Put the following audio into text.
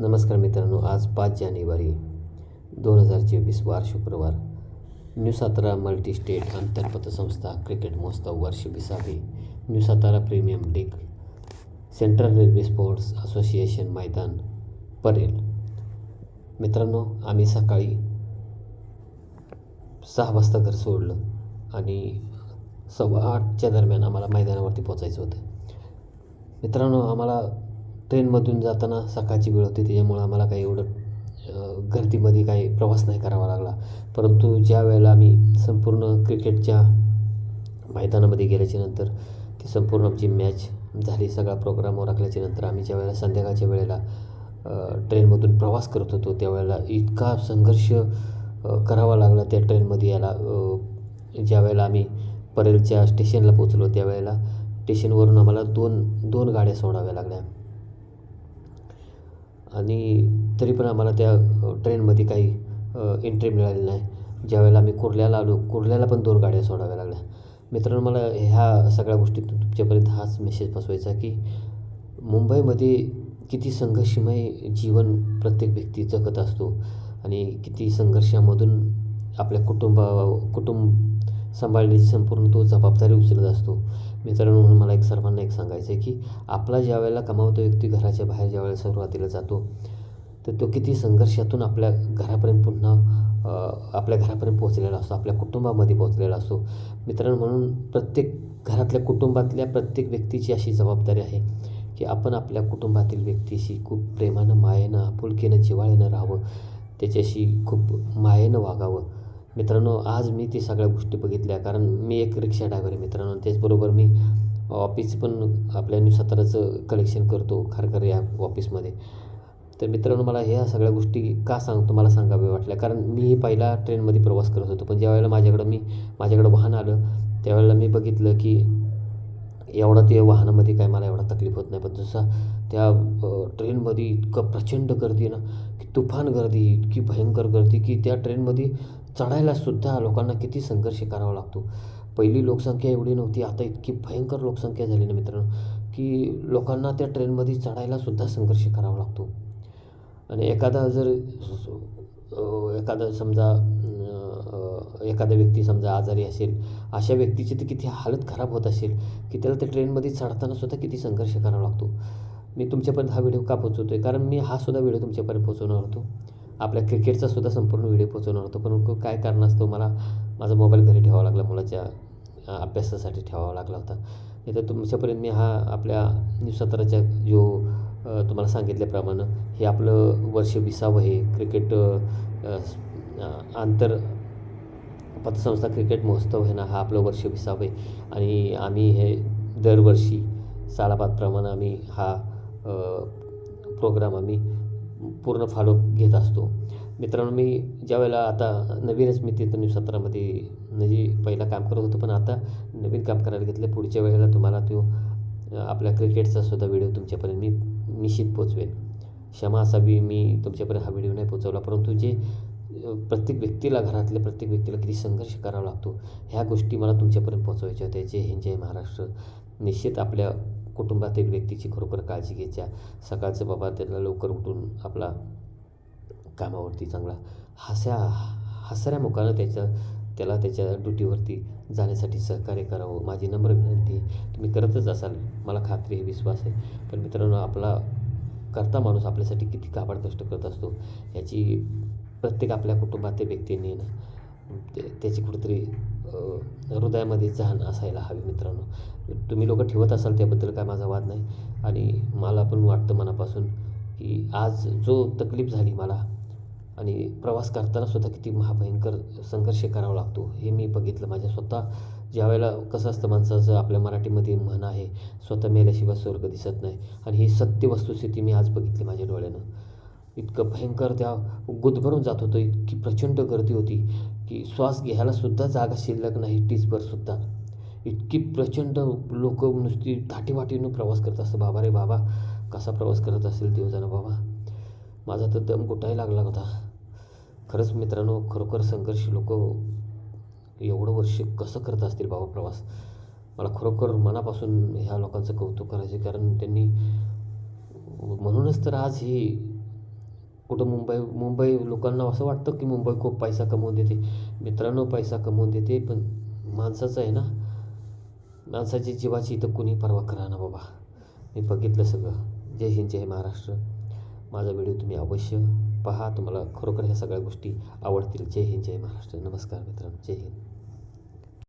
नमस्कार मित्रांनो आज पाच जानेवारी दोन हजार चोवीस वार शुक्रवार. न्यू सातारा मल्टी स्टेट आंतरपतसंस्था क्रिकेट महोत्सव वर्ष विसावे. New Satara premium league central railway sports association मैदान परेल. मित्रांनो आम्ही सकाळी सहा वाजता घर सोडलं आणि सव्वा आठच्या दरम्यान आम्हाला मैदानावरती पोचायचं होतं. मित्रांनो आम्हाला ट्रेनमधून जाताना सकाळची वेळ होती त्याच्यामुळं आम्हाला काही एवढं गर्दीमध्ये काही प्रवास नाही करावा लागला. परंतु ज्या वेळेला आम्ही संपूर्ण क्रिकेटच्या मैदानामध्ये गेल्याच्यानंतर ती संपूर्ण आमची मॅच झाली सगळा प्रोग्राम राखल्याच्या नंतर आम्ही ज्या वेळेला संध्याकाळच्या वेळेला ट्रेनमधून प्रवास करत होतो त्यावेळेला इतका संघर्ष करावा लागला त्या ट्रेनमध्ये याला ज्या वेळेला आम्ही परेलच्या स्टेशनला पोचलो त्यावेळेला स्टेशनवरून आम्हाला दोन दोन गाड्या सोडाव्या लागल्या. आणि तरी पण आम्हाला त्या ट्रेनमध्ये काही एंट्री मिळाली नाही. ज्यावेळेला आम्ही कुर्ल्याला आलो कुर्ल्याला पण दोन गाड्या सोडाव्या लागल्या. मित्रांनो मला ह्या सगळ्या गोष्टीतून तुमच्यापर्यंत हाच मेसेज पोचवायचा की मुंबईमध्ये किती संघर्षमय जीवन प्रत्येक व्यक्ती जगत असतो आणि किती संघर्षामधून आपल्या कुटुंबा कुटुंब सांभाळण्याची संपूर्ण तो जबाबदारी उचलत असतो. मित्रांनो म्हणून मला एक सर्वांना एक सांगायचं आहे की आपला ज्या वेळेला कमावतो व्यक्ती घराच्या बाहेर ज्या वेळेला सुरुवातीला जातो तर तो किती संघर्षातून आपल्या घरापर्यंत पुन्हा आपल्या घरापर्यंत पोहोचलेला असतो आपल्या कुटुंबामध्ये पोहोचलेला असतो. मित्रांनो म्हणून प्रत्येक घरातल्या कुटुंबातल्या प्रत्येक व्यक्तीची अशी जबाबदारी आहे की आपण आपल्या कुटुंबातील व्यक्तीशी खूप प्रेमानं मायेनं आपुलकीनं जिवाळ्यानं राहावं त्याच्याशी खूप मायेनं वागावं. मित्रांनो आज मी ते सगळ्या गोष्टी बघितल्या. कारण मी एक रिक्षा ड्रायव्हर आहे मित्रांनो. त्याचबरोबर मी ऑफिस पण आपल्या न्यू कलेक्शन करतो खारकर या ऑफिसमध्ये तर मित्रांनो मला ह्या सगळ्या गोष्टी का सांगतो मला सांगावे वाटल्या? कारण मी पहिला ट्रेनमध्ये प्रवास करत होतो. पण ज्यावेळेला माझ्याकडं मी माझ्याकडं वाहन आलं त्यावेळेला मी बघितलं की एवढा ते वाहनामध्ये काय मला एवढा तकलीफ होत नाही. पण जसा त्या ट्रेनमध्ये इतकं प्रचंड गर्दी ना की तुफान गर्दी इतकी भयंकर गर्दी की त्या ट्रेनमध्ये चढायला सुद्धा लोकांना किती संघर्ष करावा लागतो. पहिली लोकसंख्या एवढी नव्हती आता इतकी भयंकर लोकसंख्या झाली ना मित्रांनो की लोकांना त्या ट्रेनमध्ये चढायला सुद्धा संघर्ष करावा लागतो. आणि एखादा जर एखादा समजा एखादा व्यक्ती समजा आजारी असेल अशा व्यक्तीची तर किती हालत खराब होत असेल की त्याला त्या ट्रेनमध्ये चढताना सुद्धा किती संघर्ष करावा लागतो. मी तुमच्यापर्यंत हा व्हिडिओ का पोचवतो आहे कारण मी हा सुद्धा व्हिडिओ तुमच्यापर्यंत पोचवणार होतो. आपल्या क्रिकेटचा सुद्धा संपूर्ण व्हिडिओ पोचवणार होतो. परंतु काय कारणास्तव हो मला माझा मोबाईल घरी ठेवावा लागला मुलाच्या अभ्यासासाठी ठेवावा लागला होता. नाही तर तुमच्यापर्यंत मी हा आपल्या न्यू सतराच्या जो तुम्हाला सांगितल्याप्रमाणे हे आपलं वर्ष विसावं हे क्रिकेट आंतर पतसंस्था क्रिकेट महोत्सव आहे ना हा आपलं वर्ष विसावं आहे. आणि आम्ही हे दरवर्षी सालाबादप्रमाणे आम्ही हा प्रोग्राम आम्ही पूर्ण फॉलोअप घेत असतो. मित्रांनो मी ज्या वेळेला आता नवीनच मी तिथं न्यू सत्रामध्ये म्हणजे पहिला काम करत होतो पण आता नवीन काम करायला घेतलं पुढच्या वेळेला तुम्हाला तो आपल्या क्रिकेटचा सुद्धा व्हिडिओ तुमच्यापर्यंत मी निश्चित पोचवेन क्षमा असावी मी तुमच्यापर्यंत हा व्हिडिओ नाही पोचवला परंतु जे प्रत्येक व्यक्तीला घरातल्या प्रत्येक व्यक्तीला किती संघर्ष करावा लागतो ह्या गोष्टी मला तुमच्यापर्यंत पोचवायच्या होत्या. जय हिंद जय महाराष्ट्र. निश्चित आपल्या कुटुंबातील व्यक्तीची खरोखर काळजी घ्यायच्या सकाळचं बाबा त्याला लवकर उठून आपला कामावरती चांगला हस्या हसऱ्या मुखानं त्याच्या त्याला त्याच्या ड्युटीवरती जाण्यासाठी सहकार्य करावं. माझी नम्र विनंती तुम्ही करतच असाल. मला खात्री आहे विश्वास आहे. पण मित्रांनो आपला करता माणूस आपल्यासाठी किती काबाड कष्ट करत असतो याची प्रत्येक आपल्या कुटुंबातील व्यक्तींनी ना ते- त्याची कुठेतरी हृदयामध्ये जाण असायला हवी मित्रांनो. तुम्ही लोक ठेवत असाल त्याबद्दल काय माझा वाद नाही. आणि मला पण वाटतं मनापासून की आज जो तकलीफ झाली मला आणि प्रवास करताना सुद्धा किती महाभयंकर संघर्ष करावा लागतो हे मी बघितलं माझ्या स्वतः. ज्या वेळेला कसं असतं माणसाचं आपल्या मराठीमध्ये म्हण आहे स्वतः मेल्याशिवाय स्वर्ग दिसत नाही. आणि ही सत्य वस्तुस्थिती मी आज बघितली माझ्या डोळ्यानं. इतकं भयंकर त्या गुदभरून जात होतं इतकी प्रचंड गर्दी होती. की श्वास घ्यायलासुद्धा जागा शिल्लक नाही टीचभरसुद्धा इतकी प्रचंड लोक नुसती थाटीवाटीनं प्रवास करत असतं बाबा रे बाबा कसा प्रवास करत असेल देवजाना बाबा? माझा तर दम घुटायला लागला होता. खरंच मित्रांनो खरोखर संघर्ष लोक एवढं वर्ष कसं करत असतील बाबा प्रवास? मला खरोखर मनापासून ह्या लोकांचं कौतुक करायचे कारण त्यांनी म्हणूनच तर आज ही कुठं मुंबई मुंबई लोकांना असं वाटतं की मुंबई खूप पैसा कमवून देते. मित्रांनो पैसा कमवून देते पण माणसाचं आहे ना? माणसाची जीवाची इथं कुणी पर्वा करा ना बाबा. मी बघितलं सगळं. जय हिंद जय महाराष्ट्र. माझा व्हिडिओ तुम्ही अवश्य पहा. तुम्हाला खरोखर ह्या सगळ्या गोष्टी आवडतील. जय हिंद जय महाराष्ट्र. नमस्कार मित्रांनो. जय हिंद.